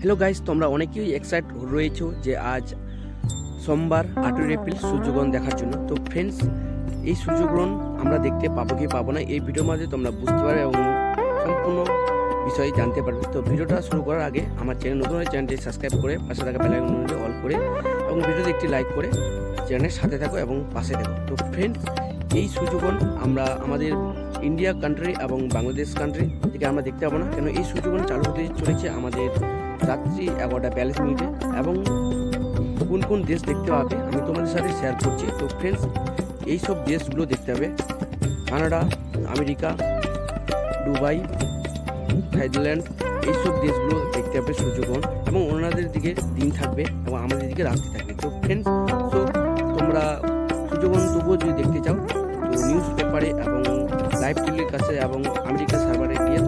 Hello guys তোমরা অনেকেই excite রয়েছো যে আজ সোমবার আঠেরো এপ্রিল সূর্যগ্রহণ দেখার জন্য। তো ফ্রেন্ডস এই সূর্যগ্রহণ আমরা দেখতে পাবো কি পাবো না, এই ভিডিওর মাঝে তোমরা বুঝতে পারবে এবং সম্পূর্ণ বিষয়ে জানতে পারবে। তো ভিডিওটা শুরু করার আগে আমার চ্যানেল নতুন হলে চ্যানেলটি সাবস্ক্রাইব করে, পাশে থাকা বেল আইকন অল করে, এবং ভিডিওতে একটি লাইক করে চ্যানেলের সাথে থাকো এবং পাশে থাকো। তো ফ্রেন্ডস এই সূর্যগ্রহণ আমরা আমাদের ইন্ডিয়া কান্ট্রি এবং বাংলাদেশ কান্ট্রি থেকে আমরা দেখতে পাবো না। কেন এই সূর্যগ্রহণ চালু হতে চলেছে আমাদের রাত্রি এগারোটা ব্যালেন্স মিনিটে এবং কোন কোন দেশ দেখতে পাবে আমি তোমাদের সাথে শেয়ার করছি। তো ফ্রেন্ডস এই সব দেশগুলো দেখতে হবে। কানাডা, আমেরিকা, দুবাই, থাইল্যান্ড এইসব দেশগুলো দেখতে হবে সূর্যগ্রহণ এবং ওনাদের দিকে দিন থাকবে এবং আমাদের দিকে রাত্রি থাকবে। তো ফ্রেন্ডস তবুও যদি দেখতে চাও, তো নিউজ পেপারে এবং লাইভ টিভির কাছে এবং আমেরিকা সার্ভারে গিয়ে